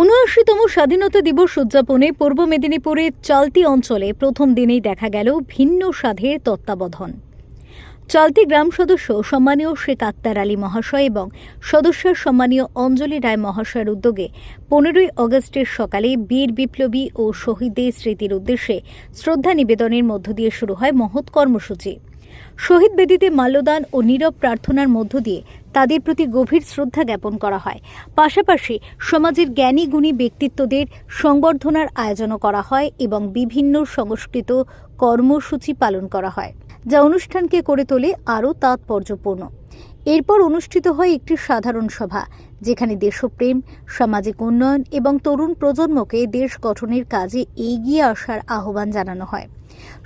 উনআশিতম স্বাধীনতা দিবস উদযাপনে পূর্ব মেদিনীপুরের চালতি অঞ্চলে প্রথম দিনেই দেখা গেল ভিন্ন স্বাধের তত্ত্বাবধান। চালতি গ্রাম সদস্য সম্মানীয় শেখ আক্তার আলী মহাশয় এবং সদস্য সম্মানীয় অঞ্জলি রায় মহাশয়ের উদ্যোগে পনেরোই অগস্টের সকালে বীর বিপ্লবী ও শহীদদের স্মৃতির উদ্দেশ্যে শ্রদ্ধা নিবেদনের মধ্য দিয়ে শুরু হয় মহৎ কর্মসূচি। শহীদ বেদিতে মাল্যদান ও নীরব প্রার্থনার মধ্য দিয়ে তাদের প্রতি গভীর শ্রদ্ধা জ্ঞাপন করা হয়। পাশাপাশি সমাজের জ্ঞানী গুণী ব্যক্তিত্বদের সংবর্ধনার আয়োজনও করা হয় এবং বিভিন্ন সংস্কৃত কর্মসূচি পালন করা হয়, যা অনুষ্ঠানকে করে তোলে আরও তাৎপর্যপূর্ণ। এরপর অনুষ্ঠিত হয় একটি সাধারণ সভা, যেখানে দেশপ্রেম, সামাজিক উন্নয়ন এবং তরুণ প্রজন্মকে দেশ গঠনের কাজে এগিয়ে আসার আহ্বান জানানো হয়।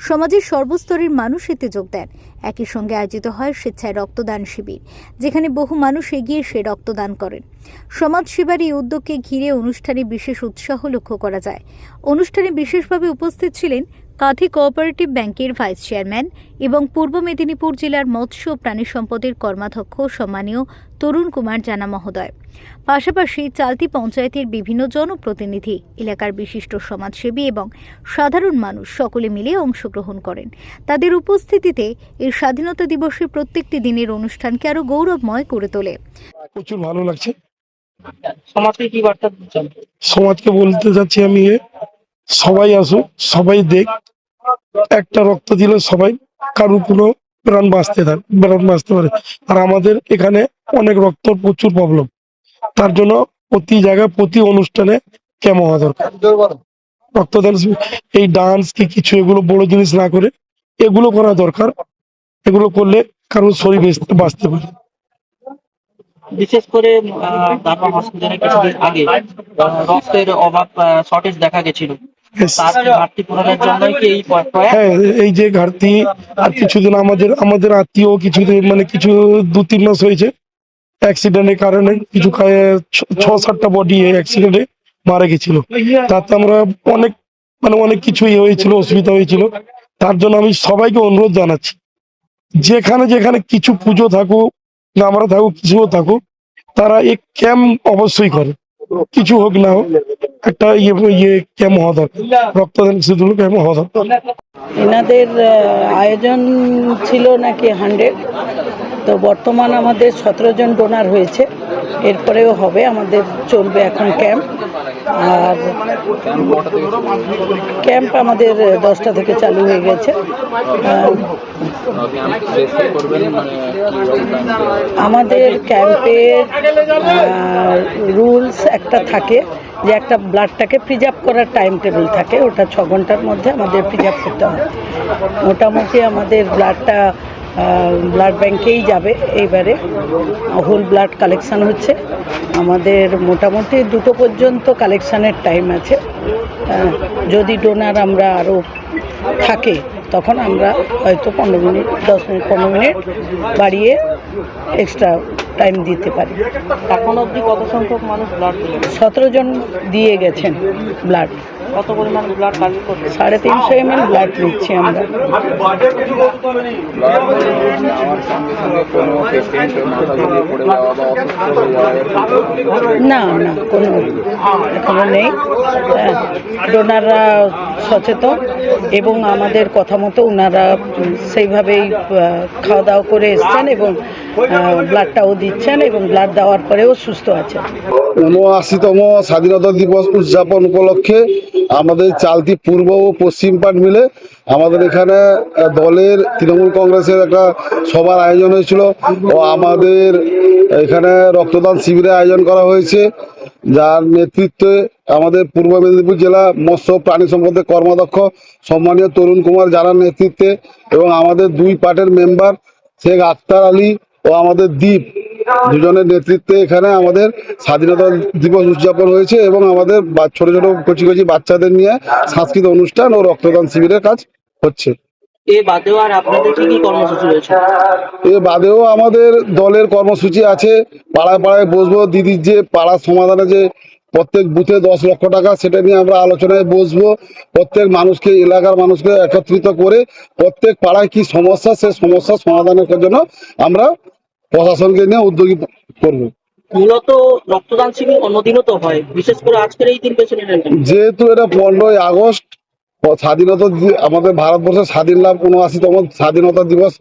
সমাজের সর্বস্তরের মানুষ এতে যোগ দেন। একই সঙ্গে আয়োজিত হয় স্বেচ্ছায় রক্তদান শিবির, যেখানে বহু মানুষ এগিয়ে সে রক্তদান করেন। সমাজ সেবার এই উদ্যোগকে ঘিরে অনুষ্ঠানে বিশেষ উৎসাহ লক্ষ্য করা যায়। অনুষ্ঠানে বিশেষভাবে উপস্থিত ছিলেন কাঁথি কোঅপারেটিভ ব্যাংকের ভাইস চেয়ারম্যান এবং পূর্ব মেদিনীপুর জেলার মৎস্য ও প্রাণী সম্পদের কর্মাধ্যক্ষ সম্মানীয় তরুণ কুমার জানা মহোদয়। পাশাপাশি চালতি পঞ্চায়েতের বিভিন্ন জনপ্রতিনিধি এলাকার বিশিষ্ট সমাজসেবী এবং সাধারণ মানুষ সকলে মিলে অংশগ্রহণ করেন। তাদের উপস্থিতিতে এই স্বাধীনতা দিবসের প্রত্যেকটি দিনের অনুষ্ঠানকে আরও গৌরবময় করে তোলে। প্রচুর ভালো লাগছে। সমাজকে কি বার্তা দিচ্ছেন? সমাজকে বলতে চাচ্ছি আমি এ, সবাই আসুক সবাই দেখ, একটা রক্ত দিলে সবাই, কারও কোনো প্রাণ বাঁচতে থাক প্রাণ বাঁচতে পারে। আর আমাদের এখানে অনেক রক্ত প্রচুর প্রবলেম তার জন্য প্রতি জায়গায়, প্রতি অনুষ্ঠানে কেমন হওয়া দরকার। রক্তদান এই ডান্স কি কিছু, এগুলো বড় জিনিস না করে এগুলো করা দরকার। এগুলো করলে কারোর শরীর বেঁচতে- পারে। বিশেষ করে কিছুদিন আগে রক্তের অভাব শর্টেজ দেখা গেছিল। এই হ্যাঁ? এই যে ঘাটতি আর কিছুদিন আমাদের আমাদের আত্মীয় কিছুদিন মানে কিছু দু তিন মাস হয়েছে অ্যাক্সিডেন্টের কারণে কিছু ছ- সাতটা বডি অ্যাক্সিডেন্টে মারা গেছিল। তাতে আমরা অনেক মানে অনেক কিছু ইয়ে হয়েছিল অসুবিধা হয়েছিল। তার জন্য আমি সবাইকে অনুরোধ জানাচ্ছি যেখানে যেখানে কিছু পুজো থাকুক না আমরা থাকুক কিছুও থাকুক তারা এই ক্যাম্প অবশ্যই করে। কিছু হোক না হোক একটা ইয়ে ইয়ে ক্যাম্প হওয়া দরকার রক্তদান শিবির ক্যাম্প হওয়া দরকার এনাদের আয়োজন ছিল নাকি হান্ড্রেড। তো বর্তমান আমাদের সতেরো জন ডোনার হয়েছে। এরপরেও হবে, আমাদের চলবে এখন ক্যাম্প। আর ক্যাম্প আমাদের দশটা থেকে চালু হয়ে গেছে। আমাদের ক্যাম্পের রুলস একটা থাকে। যে একটা ব্লাডটাকে প্রিজার্ভ করার টাইম টেবিল থাকে, ওটা ছ ঘণ্টার মধ্যে আমাদের প্রিজার্ভ করতে হয়। মোটামুটি আমাদের ব্লাডটা ব্লাড ব্যাংকেই যাবে এইবারে। হোল ব্লাড কালেকশান হচ্ছে। আমাদের মোটামুটি দুটো পর্যন্ত কালেকশানের টাইম আছে। যদি ডোনার আমরা আরও থাকে তখন আমরা হয়তো পনেরো মিনিট দশ মিনিট পনেরো মিনিট বাড়িয়ে এক্সট্রা টাইম দিতে পারি। এখন অবধি কত সংখ্যক মানুষ ব্লাড সতেরো জন দিয়ে গেছেন ব্লাড কত পরিমাণ ব্লাড কালেক্ট করবে সাড়ে তিনশো এম এল ব্লাড নিচ্ছি আমরা। না না কোনো এখনও নেই। হ্যাঁ, ডোনাররা সচেতন এবং আমাদের কথা মতো ওনারা সেইভাবেই খাওয়া দাওয়া করে এসছেন এবং ব্লাডটাও দিচ্ছেন এবং ব্লাড দেওয়ার পরেও সুস্থ আছেন। উনআশিতম স্বাধীনতা দিবস উদযাপন উপলক্ষে আমাদের চালতি পূর্ব ও পশ্চিম পাট মিলে আমাদের এখানে দলের তৃণমূল কংগ্রেসের একটা সভার আয়োজন হয়েছিল ও আমাদের এখানে রক্তদান শিবিরের আয়োজন করা হয়েছে, যার নেতৃত্বে আমাদের পূর্ব মেদিনীপুর জেলা মৎস্য প্রাণী সম্পদের কর্মাধ্যক্ষ সম্মানীয় তরুণ কুমার জানার নেতৃত্বে এবং আমাদের দুই পার্টের মেম্বার শেখ আক্তার আলী ও আমাদের দ্বীপ দুজনের নেতৃত্বে এখানে আমাদের স্বাধীনতা দিবস উদযাপন হয়েছে এবং আমাদের ছোট ছোট কচি কচি বাচ্চাদের নিয়ে সাংস্কৃতিক অনুষ্ঠান ও রক্তদান শিবিরের কাজ হচ্ছে। এ বাদেও আর আপনাদের কি কি কর্মসূচি রয়েছে? এ বাদেও আমাদের দলের কর্মসূচি আছে। পাড়ায় পাড়ায় বসবো। দিদির যে পাড়ার সমাধানে যে প্রত্যেক বুথে দশ লক্ষ টাকা সেটা নিয়ে আমরা আলোচনায় বসবো। প্রত্যেক মানুষকে এলাকার মানুষকে একত্রিত করে প্রত্যেক পাড়ায় কি সমস্যা সে সমস্যা সমাধানের জন্য আমরা প্রশাসনকে নিয়ে উদ্যোগী করবে। মূলত রক্তদান শিবির অন্যদিনও তো হয় বিশেষ করে আজকের এই দিন বেছে নিলেন যেহেতু এটা পনেরোই আগস্ট স্বাধীনতা আমাদের ভারতবর্ষের স্বাধীন লাভ উনআশিতম স্বাধীনতা দিবস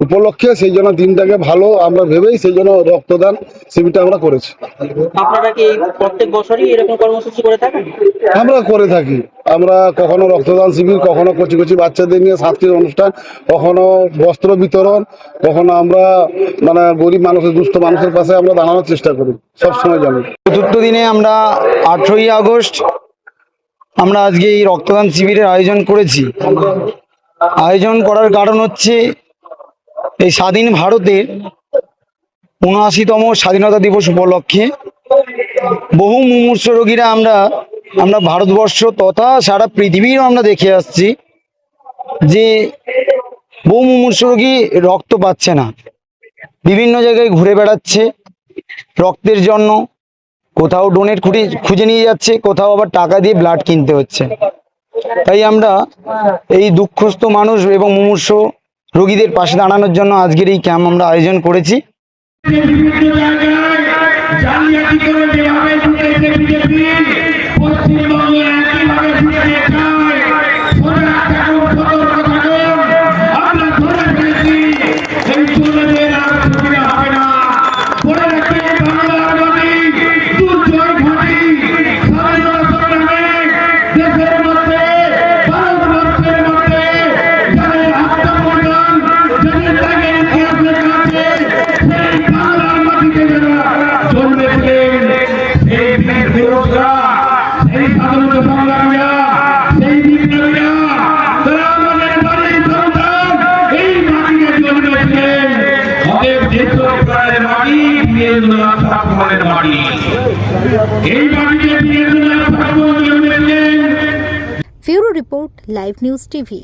উপলক্ষে সেই জন্য দিনটাকে ভালো আমরা ভেবেই সেই জন্য রক্তদান শিবিরটা আমরা করেছি। আপনারা কি প্রত্যেক বছরই এরকম কর্মসূচি করে থাকেন? আমরা করে থাকি। আমরা কখনো রক্তদান শিবির কখনো কচি কচি বাচ্চাদের নিয়ে সাংস্কৃতিক অনুষ্ঠান কখনো বস্ত্র বিতরণ কখনো আমরা মানে গরিব মানুষের দুস্থ মানুষের পাশে আমরা দাঁড়ানোর চেষ্টা করি সবসময় জানি। চতুর্থ দিনে আমরা আঠেরোই আগস্ট আমরা আজকে এই রক্তদান শিবিরের আয়োজন করেছি। আয়োজন করার কারণ হচ্ছে এই স্বাধীন ভারতের উনআশিতম স্বাধীনতা দিবস উপলক্ষে বহু মুমূর্ষ রোগীরা আমরা আমরা ভারতবর্ষ তথা সারা পৃথিবীরও আমরা দেখে আসছি যে বহু মুমূর্ষ রোগী রক্ত পাচ্ছে না। বিভিন্ন জায়গায় ঘুরে বেড়াচ্ছে, রক্তের জন্য কোথাও ডোনেট খুঁজে খুঁজে নিয়ে যাচ্ছে, কোথাও আবার টাকা দিয়ে ব্লাড কিনতে হচ্ছে। তাই আমরা এই দুঃখস্থ মানুষ এবং মুমূর্ষ রোগীদের পাশে দাঁড়ানোর জন্য আজকের এই ক্যাম্প আমরা আয়োজন করেছি। ঠাকুরের মাটি এই জন্মেছিলেন ফিউরো রিপোর্ট লাইভ নিউজ টিভি।